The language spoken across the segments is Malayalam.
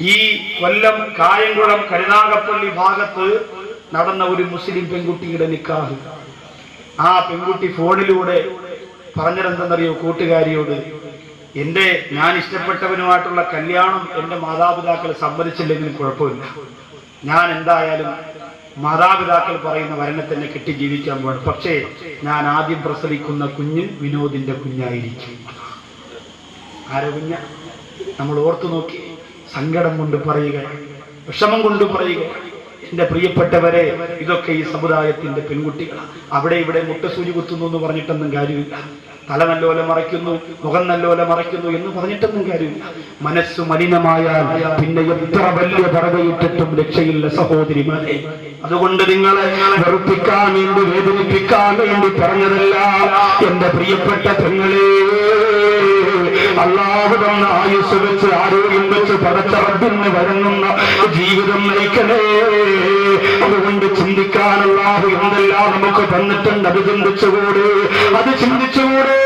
ഈ കൊല്ലം കായംകുളം കരുനാഗപ്പള്ളി ഭാഗത്ത് നടന്ന ഒരു മുസ്ലിം പെൺകുട്ടിയുടെ നിക്കാഹ്. ആ പെൺകുട്ടി ഫോണിലൂടെ പറഞ്ഞതെന്തെന്നറിയോ കൂട്ടുകാരിയോട്? എന്റെ ഞാൻ ഇഷ്ടപ്പെട്ടവനുമായിട്ടുള്ള കല്യാണം എന്റെ മാതാപിതാക്കൾ സമ്മതിച്ചില്ലെങ്കിലും കുഴപ്പമില്ല. ഞാൻ എന്തായാലും മാതാപിതാക്കൾ പറയുന്ന വരനെ തന്നെ കെട്ടി ജീവിക്കാൻ പോകണം പക്ഷേ ഞാൻ ആദ്യം പ്രസവിക്കുന്ന കുഞ്ഞ് വിനോദിന്റെ കുഞ്ഞായിരിക്കും. ആരോ കുഞ്ഞ? നമ്മൾ ഓർത്തു നോക്കി. സങ്കടം കൊണ്ട് പറയുക വിഷമം കൊണ്ട് പറയുക. എന്റെ പ്രിയപ്പെട്ടവരെ ഇതൊക്കെ ഈ സമുദായത്തിന്റെ പെൺകുട്ടികളാണ് അവിടെ ഇവിടെ മുട്ടസൂചി കുത്തുന്നു എന്ന് പറഞ്ഞിട്ടൊന്നും കാര്യമില്ല. തല നല്ലോല മറയ്ക്കുന്നു മുഖം നല്ലോല മറയ്ക്കുന്നു എന്ന് പറഞ്ഞിട്ടൊന്നും കാര്യമില്ല. മനസ്സ് മലിനമായാൽ പിന്നെ എത്ര വലിയ പറവയിട്ടിട്ടും രക്ഷയില്ല സഹോദരിമാരെ. അതുകൊണ്ട് നിങ്ങളെ വെറുപ്പിക്കാൻ വേണ്ടി വേദനിപ്പിക്കാൻ വേണ്ടി പറഞ്ഞതല്ല. എന്റെ പ്രിയപ്പെട്ട പെങ്ങളെ അള്ളാഹു തന്ന ആയുസ് വെച്ച് ആരോഗ്യം വെച്ച് പടച്ച റബ്ബിന് വരങ്ങുന്ന ജീവിതം നയിക്കണേ. അതുകൊണ്ട് ചിന്തിക്കാൻ അള്ളാഹു എന്തെല്ലാം നമുക്ക് തന്നിട്ടുണ്ട് അത് ചിന്തിച്ചുകൂടെ അത് ചിന്തിച്ചുകൂടെ.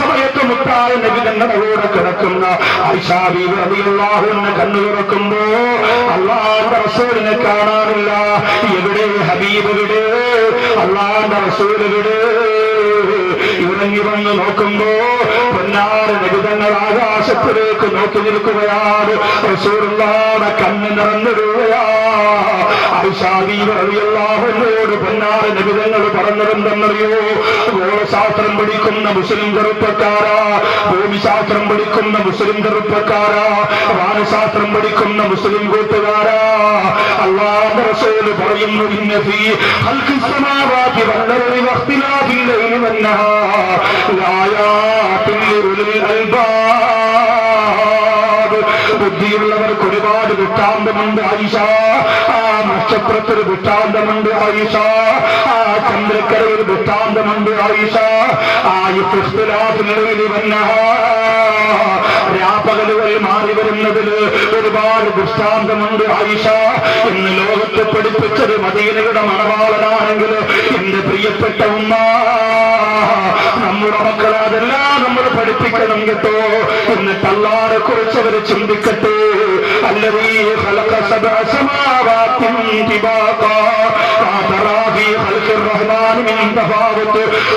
സമയത്ത് മുട്ടായ നബിതങ്ങളുടെ കിടക്കുന്ന ഐഷാബി അള്ളാഹു എന്നെ കണ്ണു തുറക്കുമ്പോ അള്ളാഹുന്റെ റസൂലിനെ കാണാനില്ല. എവിടെ ഹബീബ് എവിടെ? അള്ളാഹുന്റെ റസൂൽ എവിടെ? ഇറങ്ങി വന്ന് നോക്കുമ്പോ പൊന്നാറ് നിബിതങ്ങൾ ആകാശത്തിലേക്ക് നോക്കി നിൽക്കുകയാണ് റസൂറുള്ളാടെ കണ്ണ് നിറഞ്ഞിടുകയാ ോട് പൊന്നാറ് നിബിതങ്ങൾ പറഞ്ഞതെന്തെന്നറിയോ ഗോളശാസ്ത്രം പഠിക്കുന്ന മുസ്ലിം ചെറുപ്പക്കാരാ ഭൂമിശാസ്ത്രം പഠിക്കുന്ന മുസ്ലിം ചെറുപ്പക്കാരാ വാനശാസ്ത്രം പഠിക്കുന്ന മുസ്ലിം കൂട്ടുകാരാ. അള്ളാഹ് റസൂൽ പറയുന്നു ഇന്ന ഫീ ഖൽഖി സമാവാതി വൽ വഖ്തിലാഫിൽ ലൈലി വൃത്താന്തമുണ്ട് ആയിഷ. ആ നക്ഷത്രത്തിൽ വൃത്താന്തമുണ്ട് ആയിഷ. ആ ചന്ദ്രക്കരയിൽ വൃത്താന്തമുണ്ട് ആയിഷ. ആ ഇഖ്തിലാഫിൽ വന്ന രാപകലുകൾ മാറി വരുന്നതിൽ ഒരുപാട് ദൃഷ്ടാന്തമുണ്ട് ആയിഷ. എന്ന് ലോകത്തെ പഠിപ്പിച്ചത് മദീനയുടെ മണവാളനാണെങ്കിൽ എന്റെ പ്രിയപ്പെട്ട ഉമ്മ. നമ്മുടെ അതെല്ലാം നമ്മൾ പഠിപ്പിക്കണം കേട്ടോ എന്നിട്ട് അല്ലാതെ കുറിച്ച് അവർ ചിന്തിക്കട്ടെ അല്ലതീ خلق سبع سماوات طباقا ما ترى في خلق الرحمن من تفاوت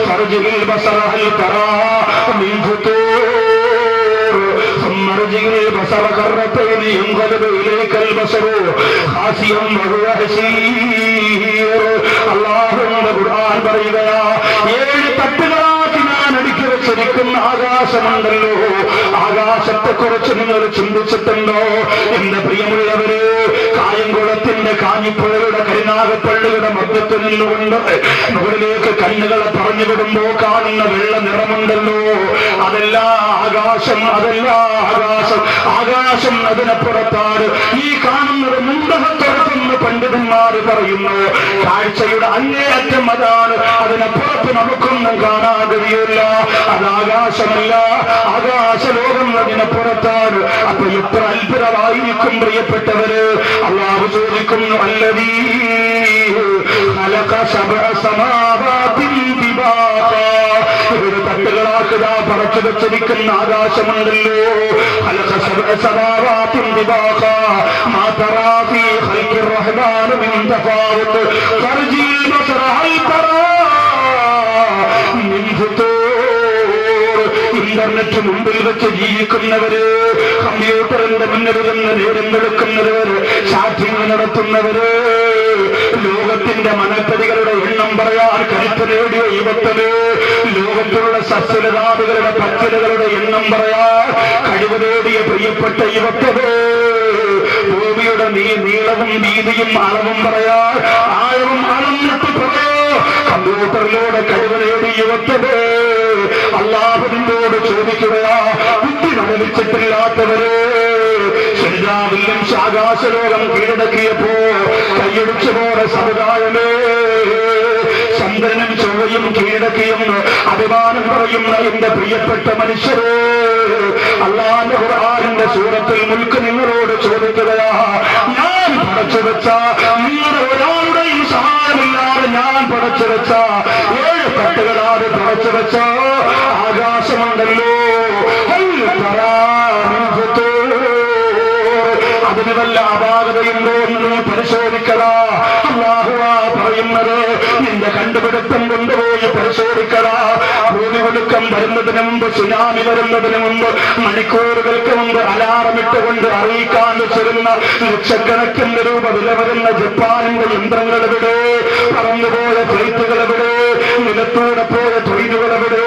فارجع البصر هل ترى من فطور ثم ارجع البصر كرتين ينقلب اليك البصر خاسئا وهو حسير അള്ളാഹുവിന്റെ ഖുർആൻ പറയുകയാ ഏഴ് തട്ടുകളാക്കി ഞാൻ വെച്ചിരിക്കുന്ന ആകാശമുണ്ടല്ലോ ആകാശത്തെ കുറിച്ച് നിങ്ങൾ ചിന്തിച്ചിട്ടുണ്ടോ? എന്റെ പ്രിയമുള്ളവര് കായംകുളത്തിന്റെ കാഞ്ഞിപ്പുഴയുടെ കരിനാഗപ്പള്ളിയുടെ മധ്യത്തിൽ നിന്നുകൊണ്ട് മുകളിലേക്ക് കണ്ണുകളെ പറഞ്ഞു വിടുമ്പോ കാണുന്ന വെള്ള നിറമുണ്ടല്ലോ. അതല്ല ആകാശം അതല്ല ആകാശം. ആകാശം അതിനപ്പുറത്താണ്. ഈ കാണുന്നത് എന്ന് പണ്ഡിതന്മാർ പറയുന്നു. കാഴ്ചയുടെ അങ്ങേയറ്റം അതാണ്. അതിനപ്പുറത്ത് നമുക്കൊന്നും കാണാൻ കഴിയില്ല അത് ആകാശമല്ല. ആകാശലോകം അതിനപ്പുറത്താണ് അപ്പൊ എത്ര അത്ഭുതമായിരിക്കും പ്രിയപ്പെട്ടവര്. അള്ളാഹു ചോദിക്കുന്നു അല്ലതീ സമാ നമുക്കിതാ പറച്ചത് ചൊരിക്കുന്ന ആകാശമുണ്ടല്ലോ. ഇന്റർനെറ്റ് മുമ്പിൽ വെച്ച് ജീവിക്കുന്നവര് കമ്പ്യൂട്ടറിന്റെ മുന്നിൽ നിന്ന് നേരം വെളുക്കുന്നവര് ചാറ്റിംഗ് നടത്തുന്നവര് ലോകത്തിന്റെ മനപ്പതികളുടെ എണ്ണം പറയാൻ കരുത്ത് നേടിയ യുവത്തിന് ലോകത്തിലുള്ള സസ്യലതാപികളുടെ പച്ചലുകളുടെ എണ്ണം പറയാൻ കഴിവ് നേടിയ പ്രിയപ്പെട്ട യുവത്വര് ഭൂമിയുടെ നീ നീളവും വീതിയും അളവും പറയാ ആഴവും അളന്നിട്ട് പറയോ കമ്പ്യൂട്ടറിലൂടെ കഴിവ് നേടി യുവത്വര് അള്ളാഹുവിനോട് ചോദിക്കുകയാ ബുദ്ധി മനലിച്ചിട്ടില്ലാത്തവര് ശരിയാവില്ലും ആകാശലോകം കീഴടക്കിയപ്പോ കൈയടിച്ചതോടെ സമുദായമേ ചന്ദ്രനും ചൊവ്വയും കീഴടക്കിയെന്ന് അഭിമാനം പറയുന്ന എന്റെ പ്രിയപ്പെട്ട മനുഷ്യരേ അള്ളാന്റെ ഖുർആാനിന്റെ സൂറത്തിൽ മുൽക്ക് നിങ്ങളോട് ചോദിക്കുകയാ ഞാൻ പടച്ചു വെച്ച നിങ്ങളുടെ ഒരാളുടെയും സഹായമില്ലാതെ ഞാൻ പടച്ചു വെച്ച ഏഴ് തട്ടുകളാതെ പടച്ചു വെച്ച ആകാശമുണ്ടല്ലോ. അതിന് അപാകതയുണ്ടോ എന്ന് നീ നിന്റെ കണ്ടുപിടുത്തം കൊണ്ടുപോയി പരിശോധിക്കടാ ഭൂമി ഒടുക്കം വരുന്നതിന് മുമ്പ് സുനാമി വരുന്നതിന് മുമ്പ് മണിക്കൂറുകൾക്ക് മുമ്പ് അലാറമിട്ടുകൊണ്ട് അറിയിക്കാൻ വെച്ചിരുന്ന ലക്ഷക്കണക്കിന് രൂപ വില വരുന്ന ജപ്പാനിന്റെ യന്ത്രങ്ങൾ എവിടെ പറന്നുപോയ ഫ്ലൈറ്റുകൾ എവിടെ നിലത്തൂടെ പോയ തൊഴിലുകൾ എവിടെ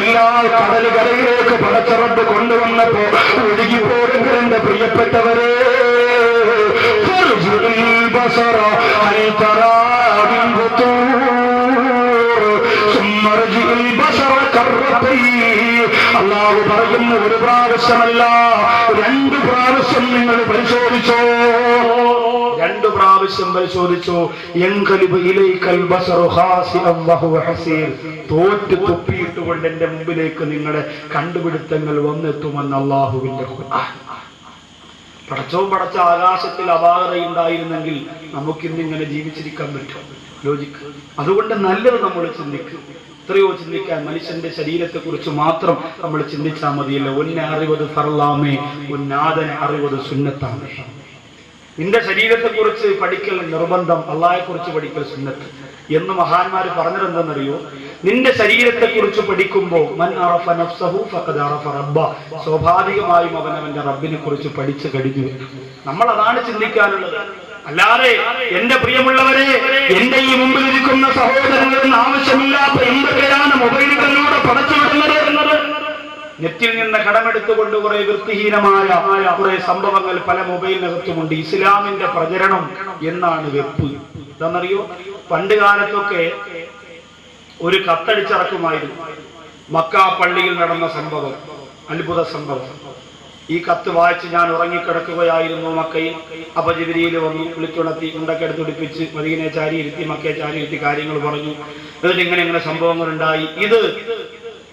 എല്ലാ കടല് കരയിലേക്ക് പടച്ചറപ്പ് കൊണ്ടുവന്നപ്പോ ഒഴുകിപ്പോരെങ്കിൽ എന്റെ പ്രിയപ്പെട്ടവരെ فارجع അള്ളാഹു പറയുന്ന ഒരു പ്രാവശ്യമല്ല രണ്ട് പ്രാവശ്യം നിങ്ങൾ പരിശോധിച്ചോ? രണ്ടു പ്രാവശ്യം പരിശോധിച്ചു. തോറ്റ് തുപ്പിയിട്ടുകൊണ്ട് എന്റെ മുമ്പിലേക്ക് നിങ്ങളുടെ കണ്ടുപിടുത്തങ്ങൾ വന്നെത്തുമെന്ന് അള്ളാഹുവിന്റെ പടച്ചവും പടച്ച ആകാശത്തിൽ അപാകതയുണ്ടായിരുന്നെങ്കിൽ നമുക്കിന്ന് ഇങ്ങനെ ജീവിച്ചിരിക്കാൻ പറ്റും. ലോജിക്ക് അതുകൊണ്ട് നല്ലത് നമ്മൾ ചിന്തിക്കും. എത്രയോ ചിന്തിക്കാൻ മനുഷ്യന്റെ ശരീരത്തെ കുറിച്ച് മാത്രം നമ്മൾ ചിന്തിച്ചാൽ മതിയല്ലോ. ഒന്നെ അറിവത് ഫർലാമേ ഒന്നാദനെ അറിവത് സുന്നത്താമേ നിന്റെ ശരീരത്തെ കുറിച്ച് പഠിക്കൽ നിർബന്ധം അള്ളാഹെ കുറിച്ച് പഠിക്കൽ സുന്നത്ത്. എന്ന് മഹാന്മാർ പറഞ്ഞിട്ടുണ്ടെന്നറിയോ നിന്റെ ശരീരത്തെ കുറിച്ച് പഠിക്കുമ്പോൾ മൻ അറഫ നഫ്സഹു റബ്ബ സ്വാഭാവികമായും അവൻ അവന്റെ റബ്ബിനെ കുറിച്ച് പഠിച്ചു കഴിഞ്ഞു. നമ്മൾ അതാണ് ചിന്തിക്കാനുള്ളത്. അല്ലാതെ എന്റെ പ്രിയമുള്ളവരെ എന്റെ ഈ മുമ്പിൽ ഇരിക്കുന്ന സഹോദരങ്ങളിൽ ആവശ്യമില്ലാത്ത എന്തൊക്കെയാണ് മൊബൈലുകളിലൂടെ പടച്ചുവിടുന്നത് എന്നത്? നെറ്റിൽ നിന്ന് കടമെടുത്തുകൊണ്ട് കുറെ വൃത്തിഹീനമായ കുറെ സംഭവങ്ങൾ പല മൊബൈലിനകത്തുമുണ്ട്. ഇസ്ലാമിന്റെ പ്രചരണം എന്നാണ് വെപ്പ്. എന്താണെന്നറിയോ പണ്ട് കാലത്തൊക്കെ ഒരു കത്തടിച്ചിറക്കുമായിരുന്നു മക്ക പള്ളിയിൽ നടന്ന സംഭവം അത്ഭുത സംഭവം. ഈ കത്ത് വായിച്ച് ഞാൻ ഉറങ്ങിക്കിടക്കുകയായിരുന്നു മക്കയിൽ അപ്പൊ ജിബിരിയിൽ വന്നു വിളിച്ചുണർത്തി ഉണ്ടൊക്കെ എടുത്തുടിപ്പിച്ച് മദീനെ ചാരിയിരുത്തി മക്കയെ ചാരിയിരുത്തി കാര്യങ്ങൾ പറഞ്ഞു. എന്നിട്ട് ഇങ്ങനെ ഇങ്ങനെ സംഭവങ്ങൾ ഉണ്ടായി ഇത്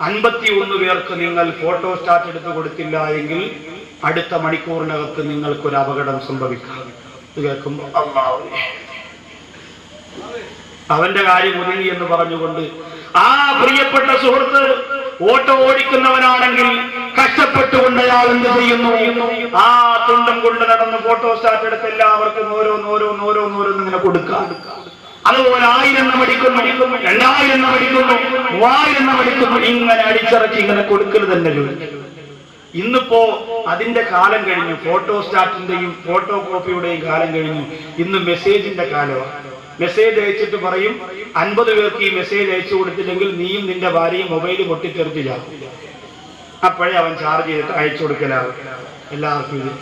അൻപത്തി ഒന്ന് പേർക്ക് നിങ്ങൾ ഫോട്ടോ സ്റ്റാറ്റ് എടുത്തു കൊടുത്തില്ല എങ്കിൽ അടുത്ത മണിക്കൂറിനകത്ത് നിങ്ങൾക്കൊരു അപകടം സംഭവിക്കാം. ഇത് കേൾക്കുമ്പോൾ അവന്റെ കാര്യം ഒതുങ്ങി എന്ന് പറഞ്ഞുകൊണ്ട് ആ പ്രിയപ്പെട്ട സുഹൃത്ത് ഓട്ടോ ഓടിക്കുന്നവനാണെങ്കിൽ കഷ്ടപ്പെട്ടുകൊണ്ട് അയാൾ എന്ത് ചെയ്യുന്നു? ആ തുണ്ടം കൊണ്ട് നടന്ന് ഫോട്ടോ സ്റ്റാറ്റ് എടുത്ത് എല്ലാവർക്കും ഓരോന്ന് ഓരോന്ന് ഓരോന്ന് ഓരോന്ന് ഇങ്ങനെ കൊടുക്കാം അതുപോലെ ആയിരം എണ്ണം അടിക്കുന്നു രണ്ടായിരം എണ്ണം അടിക്കുന്നു മൂവായിരം എണ്ണം അടിക്കുന്നു ഇങ്ങനെ അടിച്ചിറക്കി ഇങ്ങനെ കൊടുക്കൽ തന്നെ ഇന്നിപ്പോ അതിന്റെ കാലം കഴിഞ്ഞു ഫോട്ടോ സ്റ്റാറ്റിന്റെയും ഫോട്ടോ കോപ്പിയുടെയും കാലം കഴിഞ്ഞു. ഇന്ന് മെസ്സേജിന്റെ കാലമാണ് മെസ്സേജ് അയച്ചിട്ട് പറയും അൻപത് പേർക്ക് ഈ മെസ്സേജ് അയച്ചു കൊടുത്തില്ലെങ്കിൽ നീയും നിന്റെ ഭാര്യയും മൊബൈൽ പൊട്ടിത്തെറിച്ച് ചാകും അപ്പോഴേ അവൻ ചാർജ് ചെയ്തിട്ട് അയച്ചു കൊടുക്കലാവും എല്ലാവർക്കും ഇത്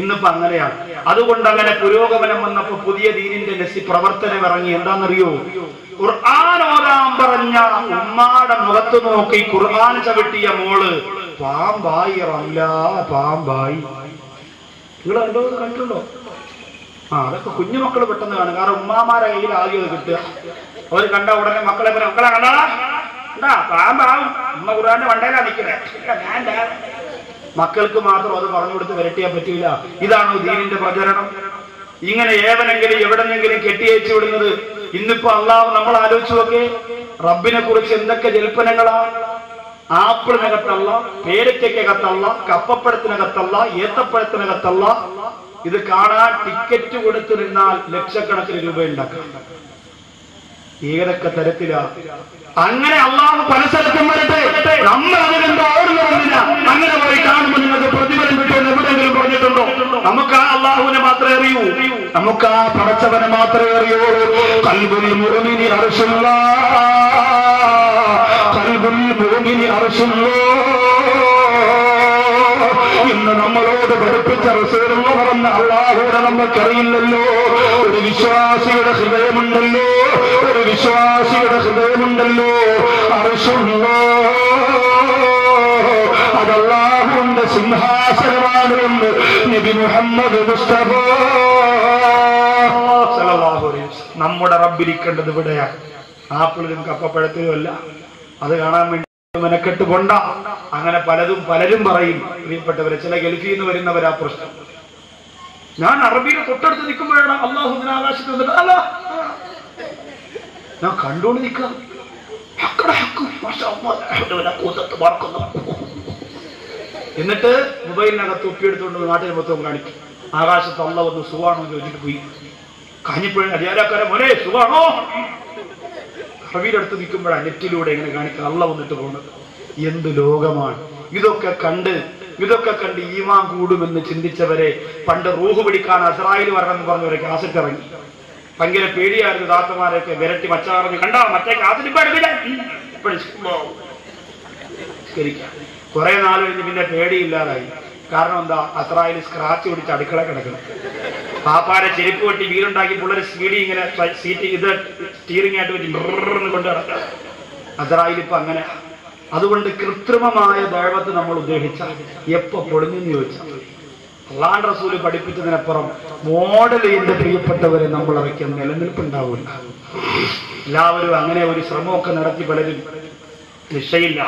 ഇന്നിപ്പോ അങ്ങനെയാണ്. അതുകൊണ്ട് അങ്ങനെ പുരോഗമനം വന്നപ്പോ പുതിയ ദീനിന്റെ നെസ്സി പ്രവർത്തനം ഇറങ്ങി. എന്താണെന്നറിയോ? ഖുർആൻ പറഞ്ഞ ഉമ്മാടെ മുഖത്ത് നോക്കി ഖുർആൻ ചവിട്ടിയ മോൾ പാമ്പായി റല്ല പാമ്പായി. നിങ്ങൾ കണ്ടോ കണ്ടുണ്ടോ ആ അതൊക്കെ കുഞ്ഞുമക്കൾ പെട്ടെന്ന് കാണും. കാരണം ഉമ്മാമാരെ കയ്യിൽ ആദ്യം കിട്ടുക. അവർ കണ്ട ഉടനെ മക്കളെ മക്കളെ കണ്ടാ എന്താ വണ്ടയിലാ നിൽക്കുന്നത് മക്കൾക്ക് മാത്രം അത് പറഞ്ഞു കൊടുത്ത് വരട്ടിയാൻ പറ്റില്ല ഇതാണോ ദീനിന്റെ പ്രചരണം? ഇങ്ങനെ ഏവനെങ്കിലും എവിടെന്നെങ്കിലും കെട്ടിയേച്ചു വിടുന്നത് ഇന്നിപ്പോ അള്ളാഹ് നമ്മൾ ആലോചിച്ചു നോക്കേ. റബ്ബിനെ കുറിച്ച് എന്തൊക്കെ ജൽപ്പനങ്ങളാ? ആപ്പിളിനകത്തല്ല പേരയ്ക്കകത്തല്ല കപ്പപ്പഴത്തിനകത്തല്ല ഏത്തപ്പഴത്തിനകത്തല്ല. ഇത് കാണാൻ ടിക്കറ്റ് കൊടുത്തു നിന്നാൽ ലക്ഷക്കണക്കിന് രൂപ ഉണ്ടാക്കാം ഏതൊക്കെ തരത്തിലാ? അങ്ങനെ അള്ളാഹു പല സ്ഥലത്തും വരട്ടെ. നമ്മൾ അതിനെന്തോ ഓടുന്നതെന്നില്ല അങ്ങനെ പോയി കാണുമ്പോൾ നിങ്ങൾക്ക് പ്രതിഫലം കിട്ടുമെന്ന് എവിടെയെങ്കിലും പറഞ്ഞിട്ടുണ്ടോ? നമുക്ക് ആ അള്ളാഹുവിനെ മാത്രമേ അറിയൂ. നമുക്ക് ആ പടച്ചവനെ മാത്രമേ അറിയൂ കൽബുൽ മുഅ്മിനി അർശുള്ള ഇന്ന് നമ്മളോട് പഠിപ്പിച്ച റസൂലുള്ള പറഞ്ഞ അള്ളാഹുവിനെ നമ്മൾക്കറിയില്ലല്ലോ. ഒരു വിശ്വാസിയുടെ ഹൃദയമുണ്ടല്ലോ. ഒരു വിശ്വാസിയുടെ ഹൃദയമുണ്ടല്ലോ. അറിശുണ്ടോ അതല്ലാഹുണ്ട് സിംഹാസനമാണ് എന്ന് നബി മുഹമ്മദ് മുസ്തഫ. നമ്മുടെ റബ്ബിരിക്കേണ്ടത് ഇവിടെയാണ് ആപ്പിളിലും കപ്പപ്പഴത്തിലും അല്ല. അത് കാണാൻ വേണ്ടി മെനക്കെട്ട് കൊണ്ട അങ്ങനെ പലതും പലരും പറയും. പ്രിയപ്പെട്ടവരെ ചില ഗൾഫിൽ നിന്ന് വരുന്നവരാ പ്രശ്നം. ഞാൻ അറബിയുടെ തൊട്ടടുത്ത് നിൽക്കുമ്പോഴാണ് അള്ളാഹു ആകാശത്ത് വന്നിട്ട് അല്ല ഞാൻ കണ്ടുകൊണ്ട് നിൽക്കാം. എന്നിട്ട് മൊബൈലിനകത്ത് ഒപ്പിയെടുത്തുകൊണ്ട് നാട്ടിൽ മൊത്തം കാണിക്കും. ആകാശത്ത് അള്ള വന്ന് എന്ന് ചോദിച്ചിട്ട് പോയി. കാഞ്ഞിപ്പോഴും അധികാരക്കാരെ മോനെ സുഖാണോ കവിയുടെ അടുത്ത് നിൽക്കുമ്പോഴാണ് നെറ്റിലൂടെ ഇങ്ങനെ കാണിക്കുക അള്ള വന്നിട്ട് പോകുന്നത്. എന്ത് ലോകമാണ്. ഇതൊക്കെ കണ്ട് ഇതൊക്കെ കണ്ട് ഈമാൻ കൂടുമെന്ന് ചിന്തിച്ചവരെ പണ്ട് റൂഹ് പിടിക്കാൻ അസറായിൽ വരണം എന്ന് പറഞ്ഞവരെ കാസറ്റ് ഇറങ്ങി. ഭയങ്കര പേടിയായിരുന്നു ദാത്തമാരെയൊക്കെ വിരട്ടി മച്ച പറഞ്ഞു കണ്ടാ മറ്റേ കാസറ്റ് കുറെ നാൾ കഴിഞ്ഞ് പിന്നെ പേടിയില്ലാതായി. കാരണം എന്താ? അസറായിൽ സ്ക്രാച്ച് പിടിച്ച് അടുക്കള കിടക്കണം. പാപ്പാരെ ചെരുപ്പ് വെട്ടി വീടുണ്ടാക്കി പിള്ളേർ സ്പീഡി ഇങ്ങനെ സീറ്റ് ഇത് സ്റ്റീറിംഗ് ആയിട്ട് വെച്ച് ബ്രന്ന് കൊണ്ട് നടക്കാം അങ്ങനെ. അതുകൊണ്ട് കൃത്രിമമായ ദൈവത്തെ നമ്മൾ ഉദ്ദേശിച്ച എപ്പോ പൊളിഞ്ഞെന്ന് ചോദിച്ചാൽ അള്ളാൻ റസൂൽ പഠിപ്പിച്ചതിനപ്പുറം മോഡൽ എന്റെ പ്രിയപ്പെട്ടവരെ നമ്മൾ ഇറക്കിയ നിലനിൽപ്പുണ്ടാവില്ല. എല്ലാവരും അങ്ങനെ ഒരു ശ്രമമൊക്കെ നടത്തി പലരും രക്ഷയില്ല